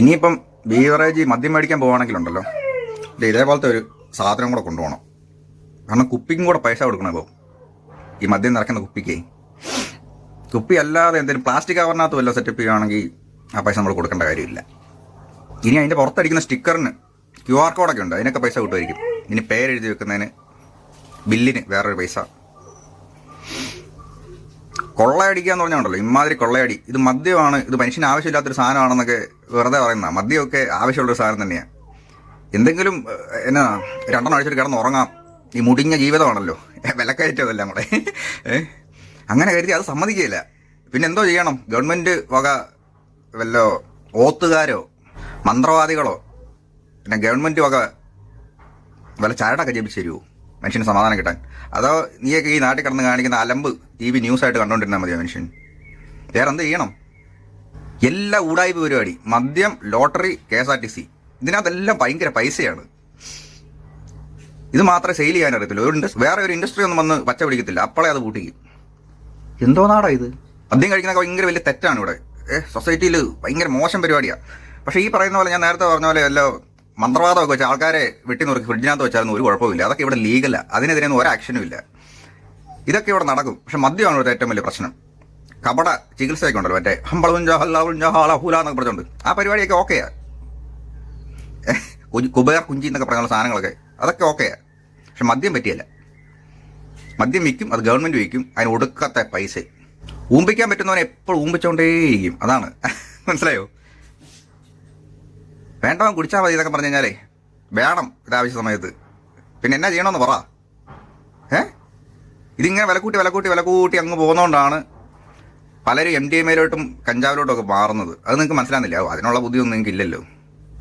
ഇനിയിപ്പം ബീവറേജ് മദ്യം മേടിക്കാൻ പോവാണെങ്കിലുണ്ടല്ലോ. ദേ ഇതേപോലത്തെ ഒരു സാധനം കൂടെ കൊണ്ടുപോകണം. കാരണം കുപ്പിക്കും കൂടെ പൈസ കൊടുക്കണം ഇപ്പോൾ ഈ മദ്യം നിറക്കുന്ന കുപ്പിക്ക്. കുപ്പി അല്ലാതെ എന്തെങ്കിലും പ്ലാസ്റ്റിക് കവറിനകത്ത് വല്ല സെറ്റപ്പ് ചെയ്യുകയാണെങ്കിൽ ആ പൈസ നമ്മൾ കൊടുക്കേണ്ട കാര്യമില്ല. ഇനി അതിന്റെ പുറത്തടിക്കുന്ന സ്റ്റിക്കറിന് ക്യു ആർ കോഡൊക്കെ ഉണ്ട്. അതിനൊക്കെ പൈസ കിട്ടുമായിരിക്കും. ഇനി പേരെഴുതി വെക്കുന്നതിന് ബില്ലിന് വേറൊരു പൈസ കൊള്ളയടിക്കുക എന്ന് പറഞ്ഞുണ്ടല്ലോ ഇമാതിരി കൊള്ളയടി. ഇത് മദ്യമാണ് ഇത് മനുഷ്യന് ആവശ്യമില്ലാത്തൊരു സാധനമാണെന്നൊക്കെ വെറുതെ പറയുന്ന മദ്യമൊക്കെ ആവശ്യമുള്ളൊരു സാധനം തന്നെയാണ് എന്തെങ്കിലും എന്നാ രണ്ടെണ്ണം അഴിച്ചിട്ട് കിടന്ന് ഉറങ്ങാം. ഈ മുടിഞ്ഞ ജീവിതമാണല്ലോ. വിലക്കയറ്റതെല്ലാം ഏ? അങ്ങനെ കരുതി അത് സമ്മതിക്കില്ല പിന്നെ എന്തോ ചെയ്യണം? ഗവൺമെന്റ് വക വല്ല ഓത്തുകാരോ മന്ത്രവാദികളോ പിന്നെ ഗവൺമെന്റ് വക വല്ല ചരടൊക്കെ ജപിച്ചു തരുമോ മനുഷ്യന് സമാധാനം കിട്ടാൻ. അതോ നീയൊക്കെ ഈ നാട്ടിൽ കിടന്ന് കാണിക്കുന്ന അലമ്പ് ടി വി ന്യൂസായിട്ട് കണ്ടുകൊണ്ടിരുന്നാൽ മതിയോ മനുഷ്യൻ? വേറെ എന്ത് ചെയ്യണം? എല്ലാ ഊടായ്പ പരിപാടി മദ്യം lottery K S R T C ഇതിനകത്തെല്ലാം ഭയങ്കര പൈസയാണ്. ഇത് മാത്രമേ സെയിൽ ചെയ്യാൻ അറിയത്തില്ല ഒരു വേറെ ഒരു ഇൻഡസ്ട്രി ഒന്നും വന്ന് പച്ച പിടിക്കത്തില്ല. അപ്പോളെ അത് പൂട്ടിക്കും എന്തോ നാടാ ഇത്? മദ്യം കഴിക്കുന്ന ഭയങ്കര വലിയ തെറ്റാണ് ഇവിടെ. സൊസൈറ്റിയിൽ ഭയങ്കര മോശം പരിപാടിയാണ് പക്ഷേ ഈ പറയുന്ന പോലെ ഞാൻ നേരത്തെ പറഞ്ഞ പോലെ വല്ല മന്ത്രവാദമൊക്കെ വെച്ച് ആൾക്കാരെ വെട്ടി നുറുക്കി ഫ്രിഡ്ജിനകത്ത് വെച്ചാലൊന്നും ഒരു കുഴപ്പമില്ല അതൊക്കെ ഇവിടെ ലീഗല്ല അതിനെതിരെയൊന്നും ഒരു ആക്ഷനും ഇല്ല ഇതൊക്കെ ഇവിടെ നടക്കും. പക്ഷെ മദ്യമാണ് ഇവിടുത്തെ ഏറ്റവും വലിയ പ്രശ്നം. കപട ചികിത്സയൊക്കെ ഉണ്ടല്ലോ. മറ്റേ ഹമ്പളും ജഹല്ലാവും ജഹാല ഹൂല എന്നൊക്കെ പറഞ്ഞുകൊണ്ട്. ആ പരിപാടിയൊക്കെ ഓക്കെയാ. കുബേർ കുഞ്ചി എന്നൊക്കെ പറയുന്ന സാധനങ്ങളൊക്കെ അതൊക്കെ ഓക്കെയാ. പക്ഷെ മദ്യം പറ്റിയല്ല. മദ്യം വിൽക്കും അത് ഗവൺമെന്റ് വിൽക്കും അതിന് ഒടുക്കത്തെ പൈസ. ഊമ്പിക്കാൻ പറ്റുന്നവനെ എപ്പോഴും ഊമ്പിച്ചോണ്ടേയിരിക്കും. അതാണ്. മനസ്സിലായോ? വേണ്ടവൻ കുടിച്ചാൽ മതി ഇതൊക്കെ പറഞ്ഞു കഴിഞ്ഞാലേ വേണം ഇതാവശ്യ സമയത്ത്. പിന്നെ എന്നാ ചെയ്യണമെന്ന് പറ. ഏ? ഇതിങ്ങനെ വിലക്കൂട്ടി വിലക്കൂട്ടി വിലക്കൂട്ടി അങ്ങ് പോകുന്നതുകൊണ്ടാണ് പലരും എം ഡി എം കഞ്ചാവിലോട്ടും ഒക്കെ മാറുന്നത്. അത് നിങ്ങൾക്ക് മനസ്സിലാകുന്നില്ല? അതിനുള്ള ബുദ്ധിയൊന്നും നിങ്ങൾക്ക് ഇല്ലല്ലോ